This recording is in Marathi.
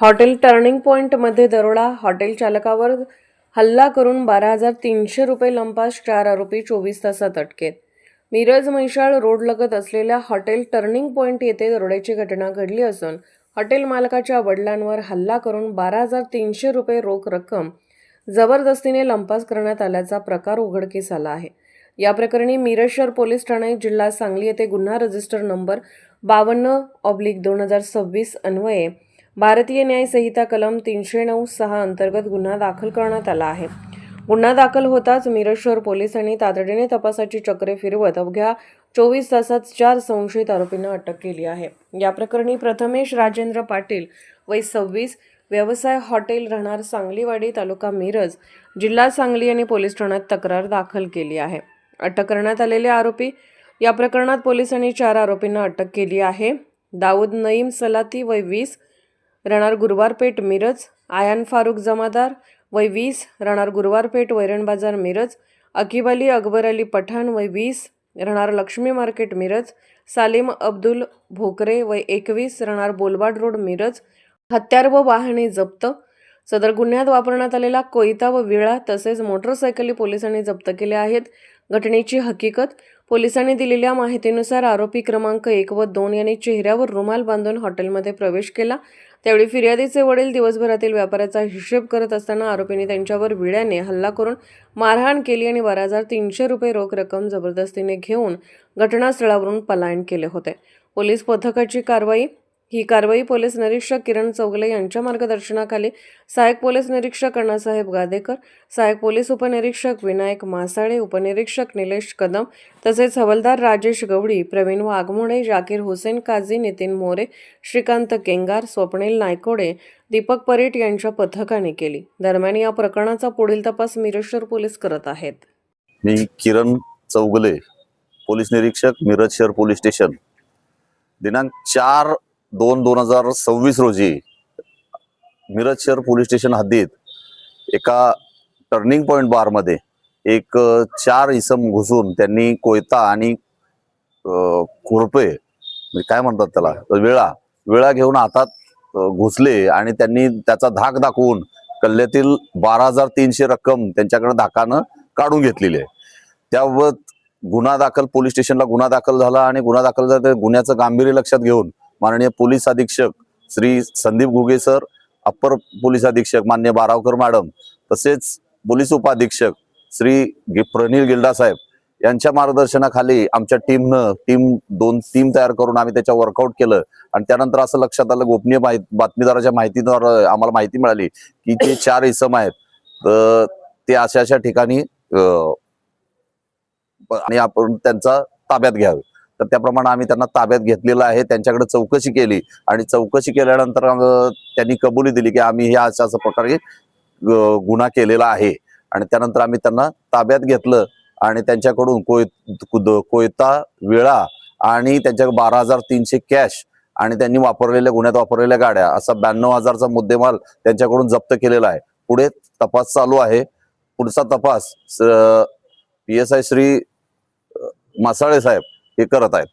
हॉटेल टर्निंग पॉईंटमध्ये दरोडा हॉटेल चालकावर हल्ला करून बारा हजार तीनशे रुपये लंपास चार आरोपी चोवीस तासात अटकेत. मिरज म्हैसाळ रोडलगत असलेल्या हॉटेल टर्निंग पॉईंट येथे दरोड्याची घटना घडली असून हॉटेल मालकाच्या वडिलांवर हल्ला करून बारा हजार तीनशे रुपये रोख रक्कम जबरदस्तीने लंपास करण्यात आल्याचा प्रकार उघडकीस आला आहे. या प्रकरणी मिरज शहर पोलीस ठाणे जिल्हा सांगली येथे गुन्हा रजिस्टर नंबर बावन्न ऑब्लिक दोन हजार सव्वीस अन्वये भारतीय न्याय संहिता कलम तीनशे नऊ सहा अंतर्गत गुन्हा दाखल करण्यात आला आहे. गुन्हा दाखल होताच मिरज शहर पोलिसांनी तातडीने तपासाची चक्रे फिरवत अवघ्या चोवीस तासात चार संशयित आरोपींना अटक केली आहे. या प्रकरणी प्रथमेश राजेंद्र पाटील वय सव्वीस व्यवसाय हॉटेल राहणार सांगलीवाडी तालुका मिरज जिल्हा सांगली आणि पोलीस ठाण्यात तक्रार दाखल केली आहे. अटक करण्यात आलेले आरोपी या प्रकरणात पोलिसांनी चार आरोपींना अटक केली आहे. दाऊद नईम सलाती वय वीस राहणार गुरुवारपेठ मिरज आयान फारुख जमादार वय वीस राहणार गुरुवारपेठ वैरण बाजार मिरज अकिब अली अकबर अली पठाण वय वीस राहणार लक्ष्मी मार्केट मिरज सालिम अब्दुल भोकरे वय एकवीस राहणार बोलवाड रोड मिरज हत्यार व वाहने जप्त सदर गुन्ह्यात वापरण्यात आलेला कोयता व विळा तसेच मोटरसायकली पोलिसांनी जप्त केल्या आहेत. घटनेची हकीकत पोलिसांनी दिलेल्या माहितीनुसार आरोपी क्रमांक एक व दोन यांनी चेहऱ्यावर रुमाल बांधून हॉटेलमध्ये प्रवेश केला. त्यावेळी फिर्यादीचे वडील दिवसभरातील व्यापाराचा हिशेब करत असताना आरोपींनी त्यांच्यावर विड्याने हल्ला करून मारहाण केली आणि बारा हजार तीनशे रुपये रोख रक्कम जबरदस्तीने घेऊन घटनास्थळावरून पलायन केले होते. पोलीस पथकाची कारवाई ही कारवाई पोलीस निरीक्षक किरण चौगले यांच्या मार्गदर्शनाखाली सहाय्यक पोलीस निरीक्षक अण्णासाहेब गादेकर सहाय्यक पोलीस उपनिरीक्षक विनायक मासाळे उपनिरीक्षक निलेश कदम तसेच हवलदार राजेश गवडी प्रवीण वाघमोडे जाकीर हुसेन काझी नितीन मोरे श्रीकांत केंगार स्वप्नील नायकोडे दीपक परीट यांच्या पथकाने केली. दरम्यान या प्रकरणाचा पुढील तपास मिरजशहर पोलीस करत आहेत. मी किरण चौगले पोलीस निरीक्षक मिरज शहर पोलीस स्टेशन. दिनांक चार दोन दोन हजार सव्वीस रोजी मिरज शहर पोलीस स्टेशन हद्दीत एका टर्निंग पॉइंट बारमध्ये एक चार इसम घुसून त्यांनी कोयता आणि खुरपे म्हणजे काय म्हणतात त्याला वेळा वेळा घेऊन हातात घुसले आणि त्यांनी त्याचा धाक दाखवून कल्ल्यातील बारा हजार तीनशे रक्कम त्यांच्याकडे धाकानं काढून घेतलेली आहे. त्याबाबत गुन्हा दाखल पोलीस स्टेशनला गुन्हा दाखल झाला आणि गुन्हा दाखल झाला गुन्ह्याचं गांभीर्य लक्षात घेऊन माननीय पोलीस अधीक्षक Shri Sandeep Ghuge sir upper police अधीक्षक मान्य बारावकर मॅडम तसेच पोलीस उपाधीक्षक श्री गे- प्रणील गिल्डा साहेब यांच्या मार्गदर्शनाखाली आमच्या टीमनं टीम दोन टीम तयार करून आम्ही त्याच्या वर्कआउट केलं. आणि त्यानंतर असं लक्षात आलं गोपनीय बातमीदाराच्या माहितीद्वारे आम्हाला माहिती मिळाली की जे चार इसम आहेत ते अशा अशा ठिकाणी आणि आपण त्यांचा ताब्यात घ्यावे. तर त्याप्रमाणे आम्ही त्यांना ताब्यात घेतलेलं आहे त्यांच्याकडे चौकशी केली आणि चौकशी केल्यानंतर त्यांनी कबुली दिली की आम्ही हे अशा अशा प्रकारे गुन्हा केलेला आहे. आणि त्यानंतर आम्ही त्यांना ताब्यात घेतलं आणि त्यांच्याकडून कोय कुद- कोयता विळा आणि त्यांच्या बारा हजार तीनशे कॅश आणि त्यांनी वापरलेल्या गुन्ह्यात वापरलेल्या गाड्या असा ब्याण्णव हजारचा मुद्देमाल त्यांच्याकडून जप्त केलेला आहे. पुढे तपास चालू आहे. पुढचा तपास P S I Shri Masale साहेब हे करत आहेत.